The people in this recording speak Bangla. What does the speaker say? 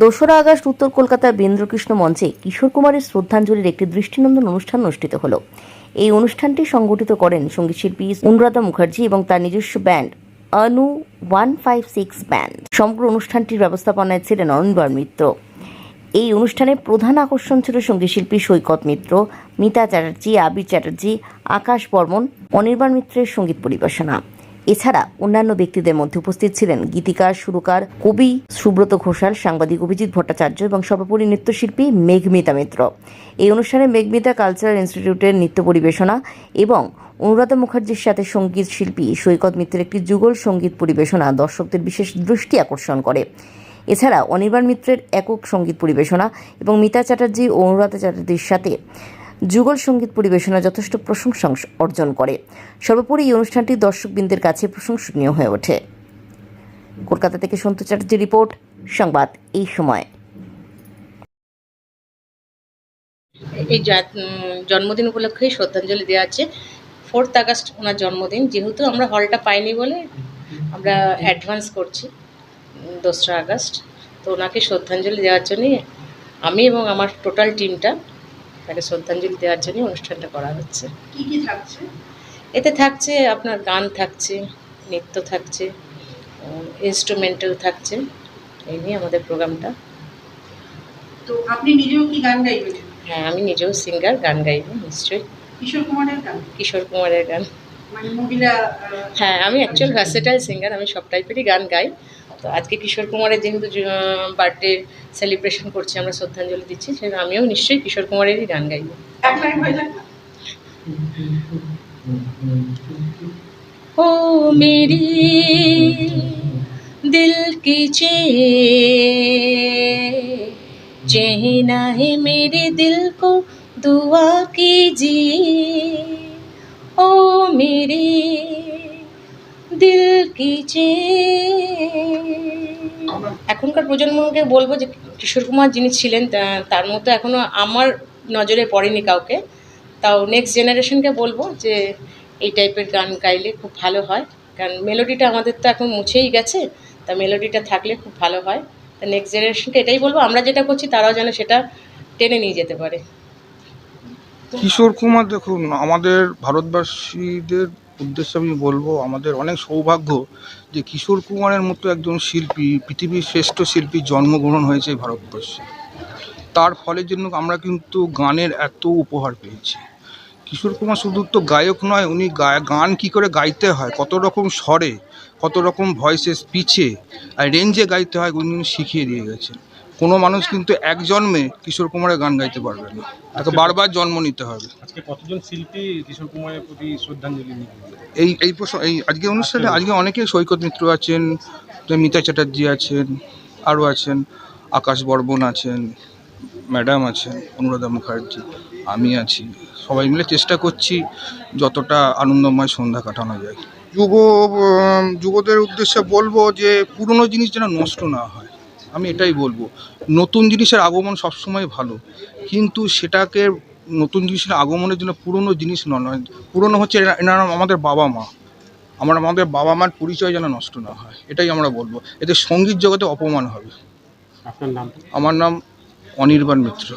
দোসরা আগস্ট উত্তর কলকাতার বীন্দ্রকৃষ্ণ মঞ্চে কিশোর কুমারের শ্রদ্ধাঞ্জলির একটি দৃষ্টিনন্দন অনুষ্ঠান অনুষ্ঠিত হলো। এই অনুষ্ঠানটি সংগঠিত করেন সঙ্গীতশিল্পী অনুরাধা মুখার্জি এবং তার নিজস্ব band Anu one five six band. সমগ্র অনুষ্ঠানটির ব্যবস্থাপনায় ছিলেন অনির্বাণ মিত্র। এই অনুষ্ঠানের প্রধান আকর্ষণ ছিল সঙ্গীতশিল্পী সৈকত মিত্র, মিতা চ্যাটার্জি আবির চ্যাটার্জি, আকাশ বর্মন, অনির্বাণ মিত্রের সংগীত পরিবেশনা। এছাড়া অন্যান্য ব্যক্তিদের মধ্যে উপস্থিত ছিলেন গীতিকার, সুরকার কবি সুব্রত ঘোষাল, সাংবাদিক অভিজিৎ ভট্টাচার্য এবং সর্বোপরি নৃত্যশিল্পী মেঘমিতা মিত্র। এই অনুষ্ঠানে মেঘমিতা কালচারাল ইনস্টিটিউটের নৃত্য পরিবেশনা এবং অনুরাধা মুখার্জির সাথে সংগীত শিল্পী সৈকত মিত্রের একটি যুগল সংগীত পরিবেশনা দর্শকদের বিশেষ দৃষ্টি আকর্ষণ করে। এছাড়া অনির্বাণ মিত্রের একক সংগীত পরিবেশনা এবং মিতা চ্যাটার্জি ও অনুরাধা চ্যাটার্জির সাথে যুগল সংগীত পরিবেশনা যথেষ্ট প্রশংসা অর্জন করে। সর্বোপরি এই অনুষ্ঠানটি দর্শকবৃন্দের কাছে প্রশংসনীয় হয়ে ওঠে। কলকাতা থেকে সন্তু চ্যাটার্জি রিপোর্ট, সংবাদ এই সময়। এই জন্মদিন উপলক্ষেই শ্রদ্ধাঞ্জলি দেওয়া আছে। ফোর্থ আগস্ট ওনার জন্মদিন। যেহেতু আমরা হলটা পাইনি বলে আমরা অ্যাডভান্স করছি দোসরা আগস্ট। তো ওনাকে শ্রদ্ধাঞ্জলি দেওয়ার জন্যই আমি এবং আমার টোটাল টিমটা তাকে শ্রদ্ধাঞ্জলি দেওয়ার জন্যই অনুষ্ঠানটা করা হচ্ছে। কি কি থাকছে? এতে থাকছে আপনার গান থাকছে নৃত্য থাকছে ইনস্ট্রুমেন্টাল থাকছে এই নিয়ে আমাদের প্রোগ্রামটা। তো আপনি নিজেও কি গান গাইবেন? হ্যাঁ আমি নিজেও সিঙ্গার গান গাইব নিশ্চয়ই। কিশোর কুমারের গান? কিশোর কুমারের গান। মানে হ্যাঁ আমি অ্যাকচুয়াল ভার্সেটাইল সিঙ্গার আমি সব টাইপেরই গান গাই। তো আজকে কিশোর কুমারের যেহেতু বার্থডে সেলিব্রেশন করছি আমরা শ্রদ্ধাঞ্জলি দিচ্ছি সেজন্য আমিও নিশ্চয়ই কিশোর কুমারেরই গান গাইব এক লাইন হয়ে যাক না? ओ मेरी दिल की चैन चहना है मेरे दिल को दुआ कीजिए ओ मेरे दिल की चैन এখনকার প্রজন্মকে বলব যে কিশোর কুমার যিনি ছিলেন তার মতো এখনও আমার নজরে পড়েনি কাউকে। তাও নেক্সট জেনারেশনকে বলব যে এই টাইপের গান গাইলে খুব ভালো হয়। কারণ মেলোডিটা আমাদের তো এখন মুছেই গেছে, তা মেলোডিটা থাকলে খুব ভালো হয়। তা নেক্সট জেনারেশনকে এটাই বলব, আমরা যেটা করছি তারাও যেন সেটা টেনে নিয়ে যেতে পারে। কিশোর কুমার দেখুন, আমাদের ভারতবাসীদের উদ্দেশ্যে আমি বলব, আমাদের অনেক সৌভাগ্য যে কিশোর কুমারের মতো একজন শিল্পী, পৃথিবীর শ্রেষ্ঠ শিল্পী জন্মগ্রহণ হয়েছে ভারতবর্ষে। তার ফলের জন্য আমরা কিন্তু গানের এত উপহার পেয়েছি। কিশোর কুমার শুধু তো গায়ক নয়, উনি গান কি করে গাইতে হয়, কত রকম স্বরে, কত রকম ভয়েসেস পিচে আর রেঞ্জে গাইতে হয় উনি শিখিয়ে দিয়ে গেছেন। কোনো মানুষ কিন্তু এক জন্মে কিশোর কুমারের গান গাইতে পারবে না। তাকে বারবার জন্ম নিতে হবে। আজকে কতজন শিল্পী কিশোর কুমারের প্রতি শ্রদ্ধাঞ্জলি এই এই প্রশ্ন এই আজকে অনুষ্ঠানে আজকে অনেকে সৈকত মিত্র আছেন মিতা চ্যাটার্জি আছেন আরও আছেন আকাশ বর্মন আছেন ম্যাডাম আছেন অনুরাধা মুখার্জি আমি আছি। সবাই মিলে চেষ্টা করছি যতটা আনন্দময় সন্ধ্যা কাটানো যায়। যুব যুবদের উদ্দেশ্যে বলব যে পুরনো জিনিস যেন নষ্ট না হয়। আমি এটাই বলব নতুন জিনিসের আগমন সবসময় ভালো কিন্তু সেটাকে নতুন জিনিসের আগমনের জন্য পুরনো জিনিস ন- নয় পুরনো হচ্ছে এনার এনারা আমাদের বাবা মা আমার আমাদের বাবা মার পরিচয় যেন নষ্ট না হয় এটাই আমরা বলব এতে সংগীত জগতে অপমান হবে। আপনার নাম? আমার নাম অনির্বাণ মিত্র।